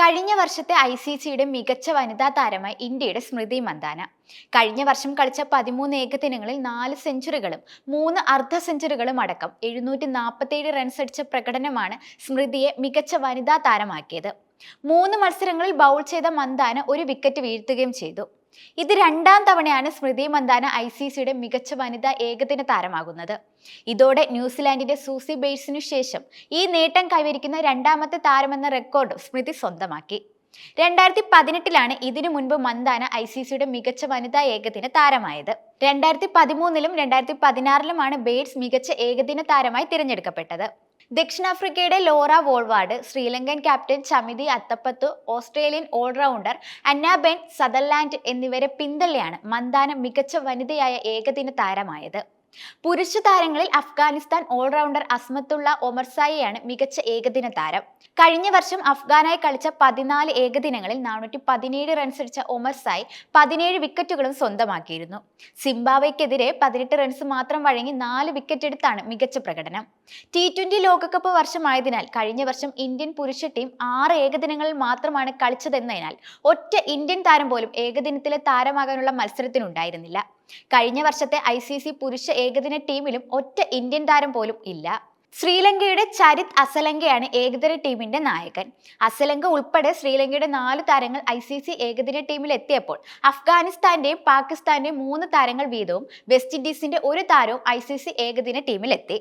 കഴിഞ്ഞ വർഷത്തെ I C സിയുടെ മികച്ച വനിതാ താരമായി ഇന്ത്യയുടെ സ്മൃതി മന്ദാന. കഴിഞ്ഞ വർഷം കളിച്ച പതിമൂന്ന് ഏകദിനങ്ങളിൽ നാല് സെഞ്ചുറികളും മൂന്ന് അർദ്ധ സെഞ്ചുറികളും അടക്കം എഴുന്നൂറ്റി നാൽപ്പത്തേഴ് റൺസ് അടിച്ച പ്രകടനമാണ് സ്മൃതിയെ മികച്ച വനിതാ താരമാക്കിയത്. മൂന്ന് മത്സരങ്ങളിൽ ബൗൾ ചെയ്ത മന്ദാന ഒരു വിക്കറ്റ് വീഴ്ത്തുകയും ചെയ്തു. ഇത് രണ്ടാം തവണയാണ് സ്മൃതി മന്ദാന ഐ സി സിയുടെ മികച്ച വനിതാ ഏകദിന താരമാകുന്നത്. ഇതോടെ ന്യൂസിലാൻഡിന്റെ സൂസി ബെയ്റ്റ്സിനു ശേഷം ഈ നേട്ടം കൈവരിക്കുന്ന രണ്ടാമത്തെ താരമെന്ന റെക്കോർഡ് സ്മൃതി സ്വന്തമാക്കി. രണ്ടായിരത്തി പതിനെട്ടിലാണ് ഇതിനു മുൻപ് മന്ദാന ഐ സി സിയുടെ മികച്ച വനിതാ ഏകദിന താരമായത്. രണ്ടായിരത്തി പതിമൂന്നിലും രണ്ടായിരത്തി പതിനാറിലുമാണ് ബേഡ്സ് മികച്ച ഏകദിന താരമായി തിരഞ്ഞെടുക്കപ്പെട്ടത്. ദക്ഷിണാഫ്രിക്കയുടെ Laura Wolvaardt Sri Lankan captain Chamari Athapaththu Australian allrounder Annabel Sutherland എന്നിവരെ പിന്തള്ളിയാണ് മന്ദാനം മികച്ച വനിതയായ ഏകദിന താരമായത്. പുരുഷ താരങ്ങളിൽ അഫ്ഗാനിസ്ഥാൻ ഓൾറൗണ്ടർ അസ്മത്തുള്ള ഒമർസായിയാണ് മികച്ച ഏകദിന താരം. കഴിഞ്ഞ വർഷം അഫ്ഗാനായി കളിച്ച പതിനാല് ഏകദിനങ്ങളിൽ നാനൂറ്റി പതിനേഴ് റൺസ് അടിച്ച ഒമർസായി പതിനേഴ് വിക്കറ്റുകളും സ്വന്തമാക്കിയിരുന്നു. സിംബാബ്വെക്കെതിരെ പതിനെട്ട് റൺസ് മാത്രം വഴങ്ങി നാല് വിക്കറ്റ് എടുത്താണ് മികച്ച പ്രകടനം. ടി ട്വന്റി ലോകകപ്പ് വർഷമായതിനാൽ കഴിഞ്ഞ വർഷം ഇന്ത്യൻ പുരുഷ ടീം ആറ് ഏകദിനങ്ങളിൽ മാത്രമാണ് കളിച്ചതെന്നതിനാൽ ഒറ്റ ഇന്ത്യൻ താരം പോലും ഏകദിനത്തിലെ താരമാകാനുള്ള മത്സരത്തിനുണ്ടായിരുന്നില്ല. കഴിഞ്ഞ വർഷത്തെ ഐ സി സി പുരുഷ ഏകദിന ടീമിലും ഒറ്റ ഇന്ത്യൻ താരം പോലും ഇല്ല. ശ്രീലങ്കയുടെ ചരിത് അസലങ്കയാണ് ഏകദിന ടീമിന്റെ നായകൻ. അസലങ്ക ഉൾപ്പെടെ ശ്രീലങ്കയുടെ നാല് താരങ്ങൾ ഐ സി സി ഏകദിന ടീമിൽ എത്തിയപ്പോൾ അഫ്ഗാനിസ്ഥാന്റെയും പാകിസ്ഥാന്റെയും മൂന്ന് താരങ്ങൾ വീതവും വെസ്റ്റ് ഇൻഡീസിന്റെ ഒരു താരവും ഐ സി സി ഏകദിന ടീമിലെത്തി.